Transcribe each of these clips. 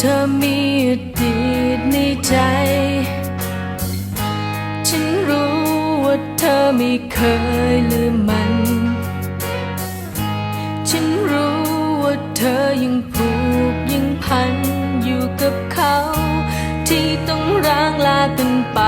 เธอมีอดีตในใจ ฉันรู้ว่าเธอไม่เคยลืมมัน ฉันรู้ว่าเธอยังผูกยังพันอยู่กับเขา ที่ต้องร้างลากันไป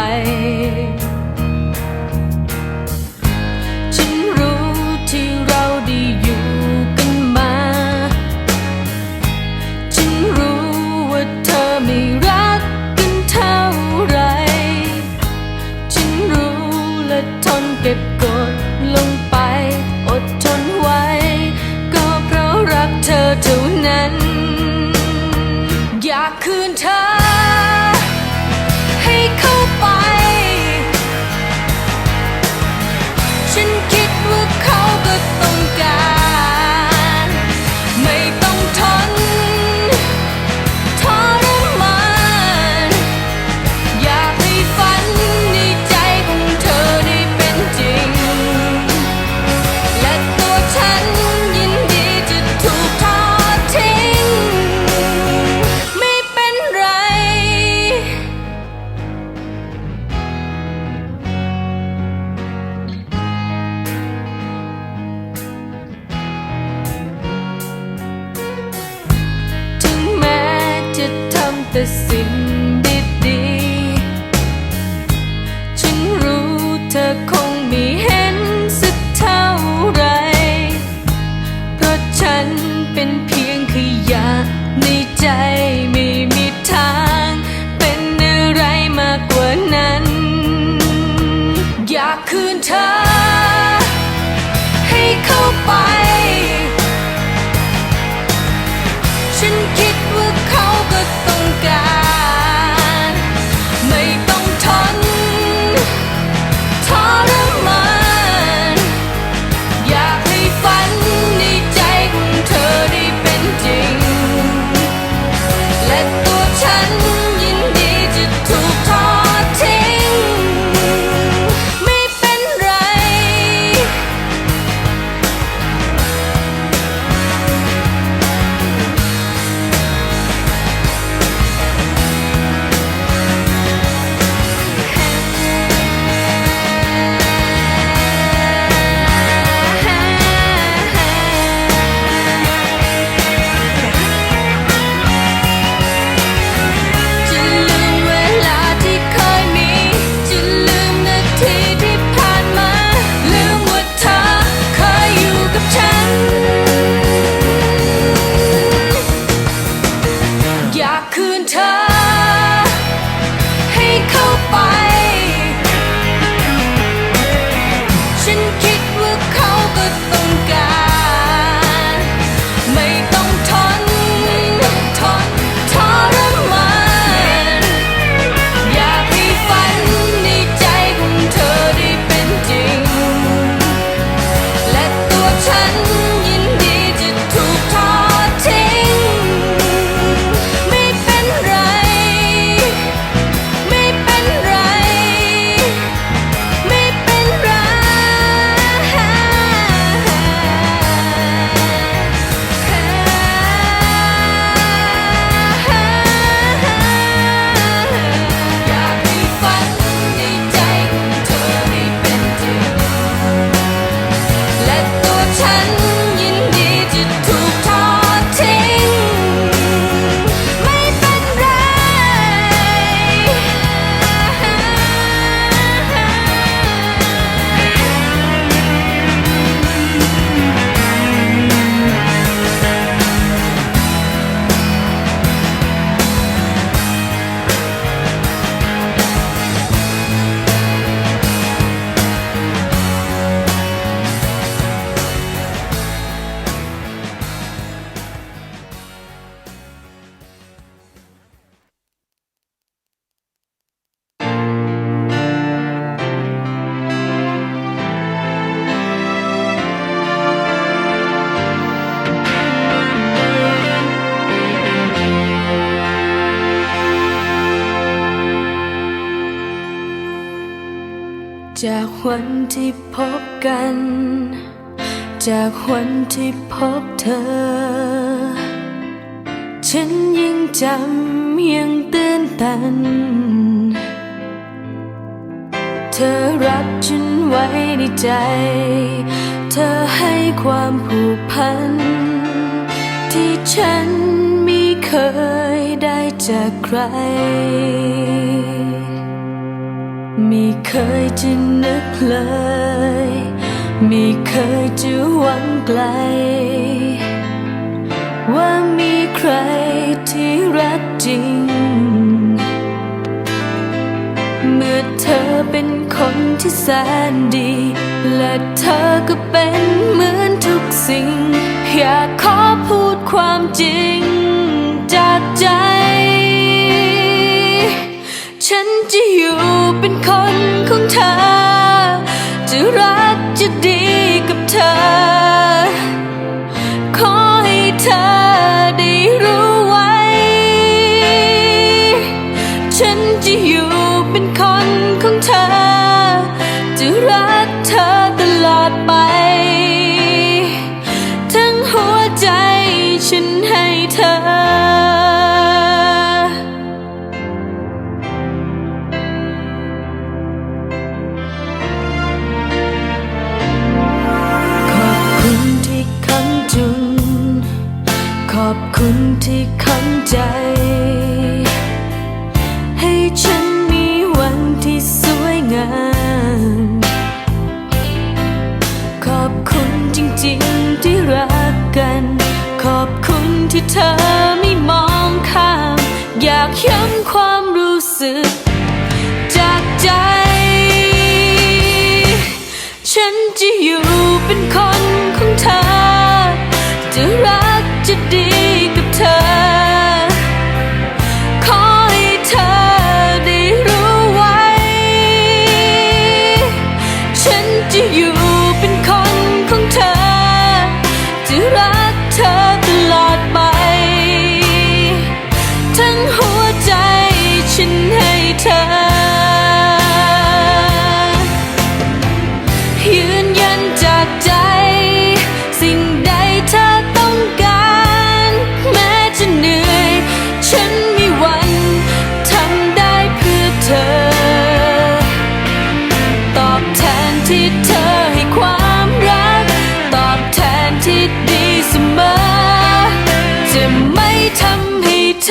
จากวันที่พบเธอ ฉันยังจำยังตื่นตัน เธอรับฉันไว้ในใจ เธอให้ความผูกพัน ที่ฉันไม่เคยได้จากใคร ไม่เคยจะนึกเลย ไม่เคยจะหวังไกล ว่ามีใครที่รักจริง เมื่อเธอเป็นคนที่แสนดี และเธอก็เป็นเหมือนทุกสิ่ง อยากขอพูดความจริงจากใจ จะดีกับเธอ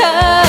ำ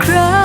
cry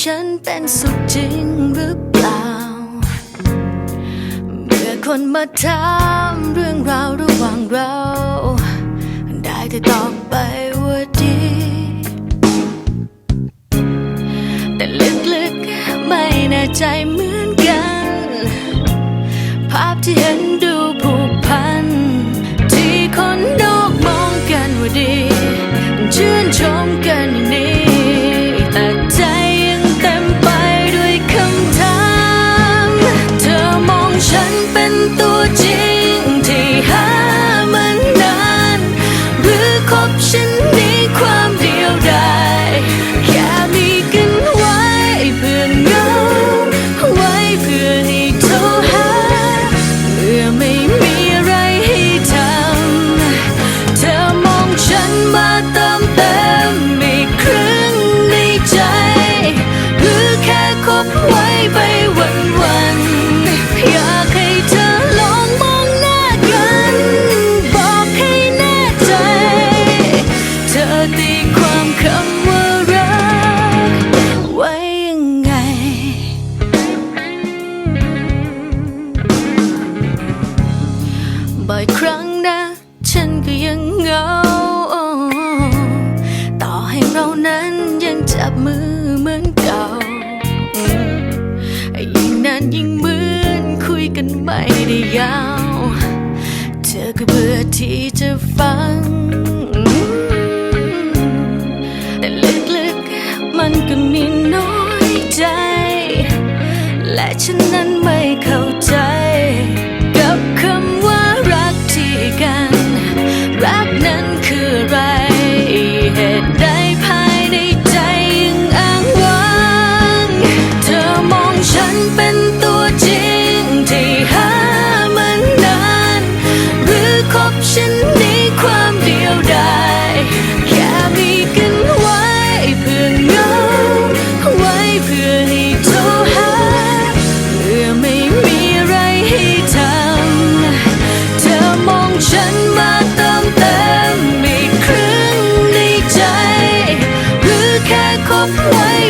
ฉันเป็นสุขจริงหรือเปล่า เมื่อคนมาถามเรื่องราวระหว่างเรา ได้แต่ตอบไป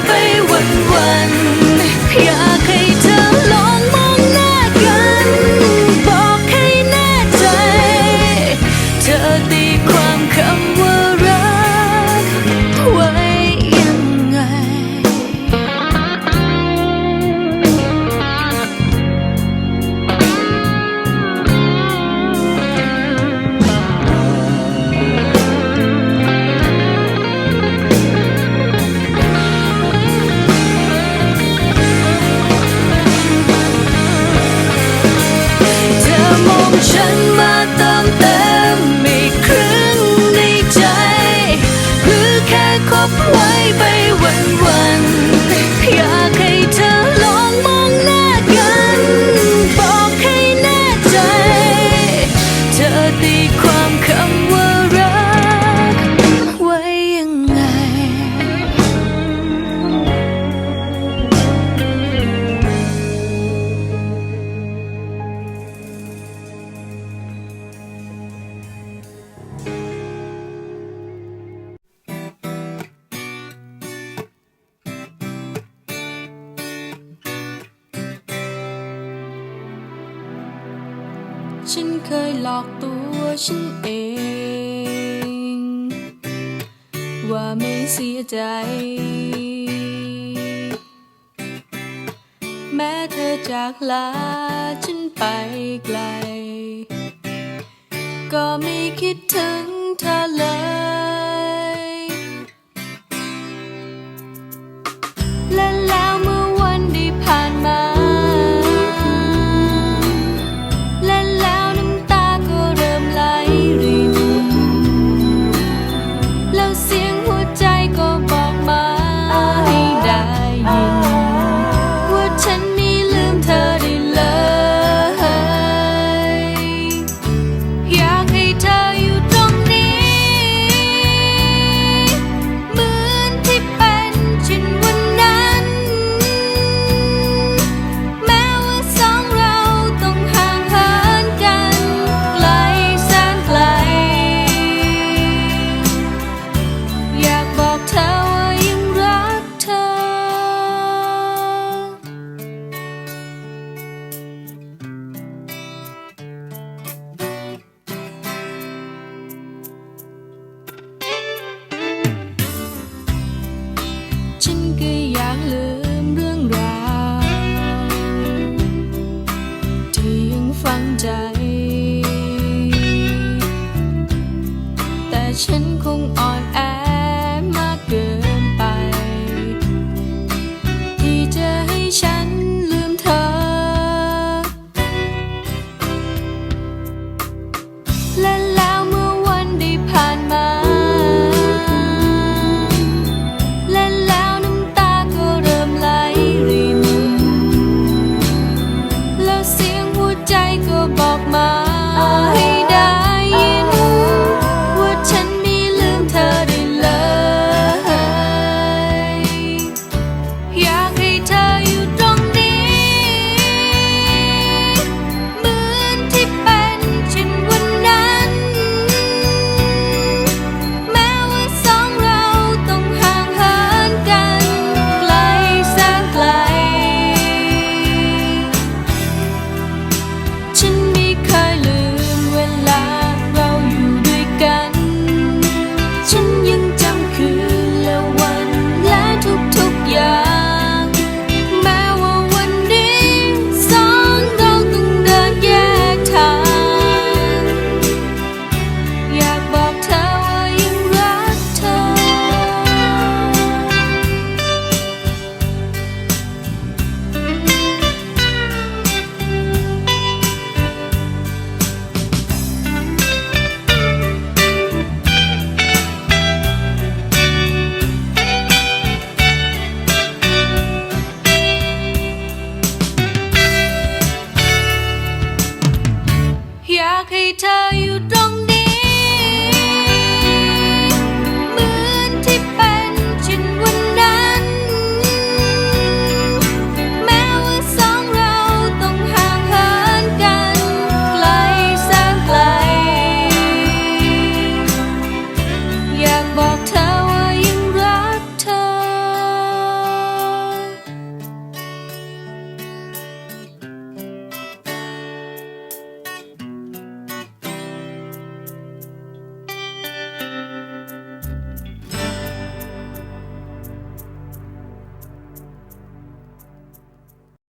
baby. ฉันเคยหลอกตัวฉันเอง ว่าไม่เสียใจ แม้เธอจากลาฉันไปไกล ก็ไม่คิดถึงเธอเลย